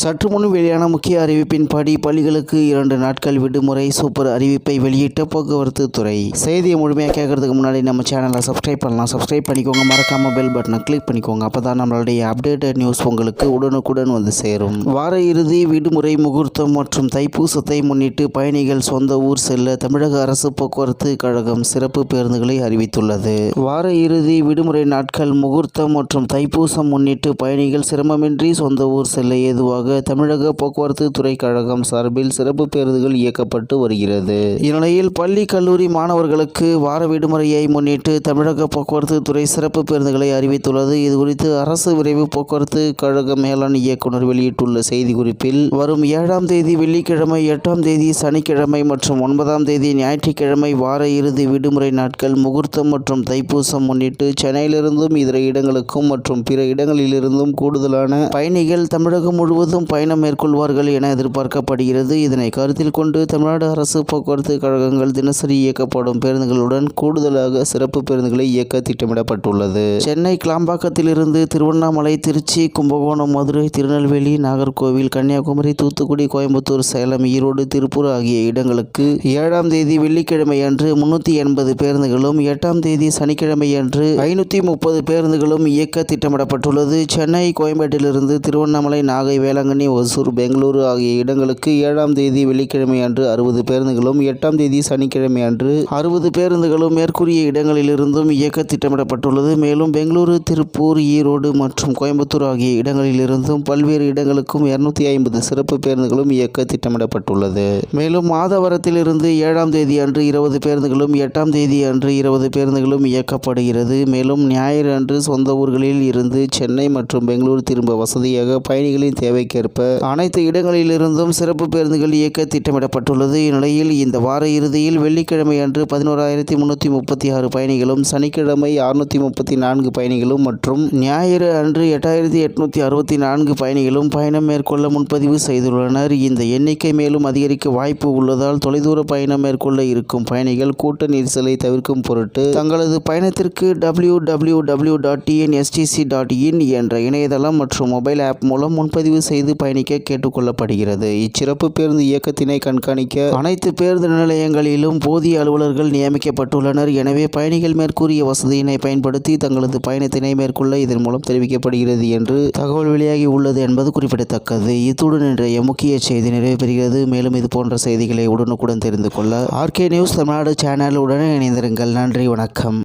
சற்று முன் வெளியான முக்கிய அறிவிப்பின்படி பள்ளிகளுக்கு இரண்டு நாட்கள் விடுமுறை சூப்பர் அறிவிப்பை வெளியிட்ட போக்குவரத்து துறை. செய்தியை முழுமையாக கேட்கறதுக்கு முன்னாடி நம்ம சேனலை சப்ஸ்கிரைப் பண்ணலாம். சப்ஸ்கிரைப் பண்ணிக்கோங்க. மறக்காம பெல் பட்டனை கிளிக் பண்ணிக்கோங்க. அப்போ தான் நம்மளுடைய அப்டேட்டட் நியூஸ் உங்களுக்கு உடனுக்குடன் வந்து சேரும். வார இறுதி விடுமுறை முகூர்த்தம் மற்றும் தைப்பூசத்தை முன்னிட்டு பயணிகள் சொந்த ஊர் செல்ல தமிழக அரசு போக்குவரத்து கழகம் சிறப்பு பேருந்துகளை அறிவித்துள்ளது. வார இறுதி விடுமுறை நாட்கள் முகூர்த்தம் மற்றும் தைப்பூசம் முன்னிட்டு பயணிகள் சிரமமின்றி சொந்த ஊர் செல்ல ஏதுவாக தமிழக போக்குவரத்து துறை கழகம் சார்பில் சிறப்பு பேருந்துகள் இயக்கப்பட்டு வருகிறது. இந்நிலையில் பள்ளி கல்லூரி மாணவர்களுக்கு வார விடுமுறையை முன்னிட்டு தமிழக போக்குவரத்து துறை சிறப்பு பேருந்துகளை அறிவித்துள்ளது. இதுகுறித்து அரசு விரைவு போக்குவரத்து கழக மேலாண் இயக்குனர் வெளியிட்டுள்ள செய்திக்குறிப்பில் வரும் ஏழாம் தேதி வெள்ளிக்கிழமை எட்டாம் தேதி சனிக்கிழமை மற்றும் ஒன்பதாம் தேதி ஞாயிற்றுக்கிழமை வார இறுதி விடுமுறை நாட்கள் முகூர்த்தம் மற்றும் தைப்பூசம் முன்னிட்டு சென்னையிலிருந்தும் இதர இடங்களுக்கும் மற்றும் பிற இடங்களிலிருந்தும் கூடுதலான பயணிகள் தமிழகம் முழுவதும் பயணம் மேற்கொள்வார்கள் என எதிர்பார்க்கப்படுகிறது. இதனை கருத்தில் கொண்டு தமிழ்நாடு அரசு போக்குவரத்து கழகங்கள் தினசரி இயக்கப்படும் பேருந்துகளுடன் கூடுதலாக சிறப்பு பேருந்துகளை இயக்க திட்டமிடப்பட்டுள்ளது. சென்னை கிளாம்பாக்கத்திலிருந்து திருவண்ணாமலை திருச்சி கும்பகோணம் மதுரை திருநெல்வேலி நாகர்கோவில் கன்னியாகுமரி தூத்துக்குடி கோயம்புத்தூர் சேலம் ஈரோடு திருப்பூர் ஆகிய இடங்களுக்கு ஏழாம் தேதி வெள்ளிக்கிழமை அன்று முன்னூற்றி எண்பது பேருந்துகளும் எட்டாம் தேதி சனிக்கிழமை அன்று ஐநூற்றி முப்பது பேருந்துகளும் இயக்க திட்டமிடப்பட்டுள்ளது. சென்னை கோயம்பேட்டிலிருந்து திருவண்ணாமலை நாகை வேளாங்கண்ணி ஒசூர் பெங்களூரு ஆகிய இடங்களுக்கு ஏழாம் தேதி வெள்ளிக்கிழமை அன்று அறுபது பேருந்துகளும் எட்டாம் தேதி சனிக்கிழமை அன்று அறுபது பேருந்துகளும் மேற்கூறிய இடங்களிலிருந்தும் இயக்க திட்டமிடப்பட்டுள்ளது. மேலும் பெங்களூரு திருப்பூர் ஈரோடு மற்றும் கோயம்புத்தூர் ஆகிய இடங்களிலிருந்தும் பல்வேறு இடங்களுக்கும் இருநூத்தி ஐம்பது சிறப்பு பேருந்துகளும் இயக்க திட்டமிடப்பட்டுள்ளது. மேலும் மாதவரத்திலிருந்து ஏழாம் தேதி அன்று இருபது பேருந்துகளும் எட்டாம் தேதி அன்று இருபது பேருந்துகளும் இயக்கப்படுகிறது. மேலும் ஞாயிறு அன்று சொந்த ஊர்களில் இருந்து சென்னை மற்றும் பெங்களூர் திரும்ப வசதியாக பயணிகளின் தேவைக்கேற்ப அனைத்து இடங்களிலிருந்தும் சிறப்பு பேருந்துகள் இயக்க திட்டமிடப்பட்டுள்ளது. இந்நிலையில் இந்த வார இறுதியில் வெள்ளிக்கிழமை அன்று பதினோராயிரத்தி முன்னூற்றி முப்பத்தி ஆறு பயணிகளும் சனிக்கிழமை அறுநூற்றி முப்பத்தி நான்கு பயணிகளும் மற்றும் ஞாயிறு அன்று எட்டாயிரத்தி எட்நூற்றி அறுபத்தி நான்கு பயணிகளும் பயணம் மேற்கொள்ள முன்பதிவு செய்துள்ளனர். இந்த எண்ணிக்கை மேலும் அதிகரிக்க வாய்ப்பு உள்ளதால் தொலைதூர பயணம் மேற்கொள்ள இருக்கும் பயணிகள் கூட்ட நெரிசலை தவிர்க்கும் பொருட்டு தங்களது பயணத்திற்கு W W W dot TNSTC dot in என்ற இணையதளம் மற்றும் மொபைல் ஆப் மூலம் முன்பதிவு செய்து பயணிக்க கேட்டுக்கொள்ளப்படுகிறது. இச்சிறப்பு பேருந்து இயக்கத்தினை கண்காணிக்க அனைத்து பேருந்து நிலையங்களிலும் போதிய அலுவலர்கள் நியமிக்கப்பட்டுள்ளனர். எனவே பயணிகள் மேற்கூறிய வசதியினை பயன்படுத்தி தங்களது பயணத்தினை மேற்கொள்ள இதன் மூலம் தெரிவிக்கப்படுகிறது என்று தகவல் வெளியாகி உள்ளது என்பது குறிப்பிடத்தக்கது. இத்துடன் இன்றைய முக்கிய செய்தி நிறைவு பெறுகிறது மேலும் இது போன்ற செய்திகளை உடனுக்குடன் தெரிந்து கொள்ள ஆர்கே நியூஸ் தமிழ்நாடு சேனலுடன் இணைந்திருங்கள். நன்றி வணக்கம்.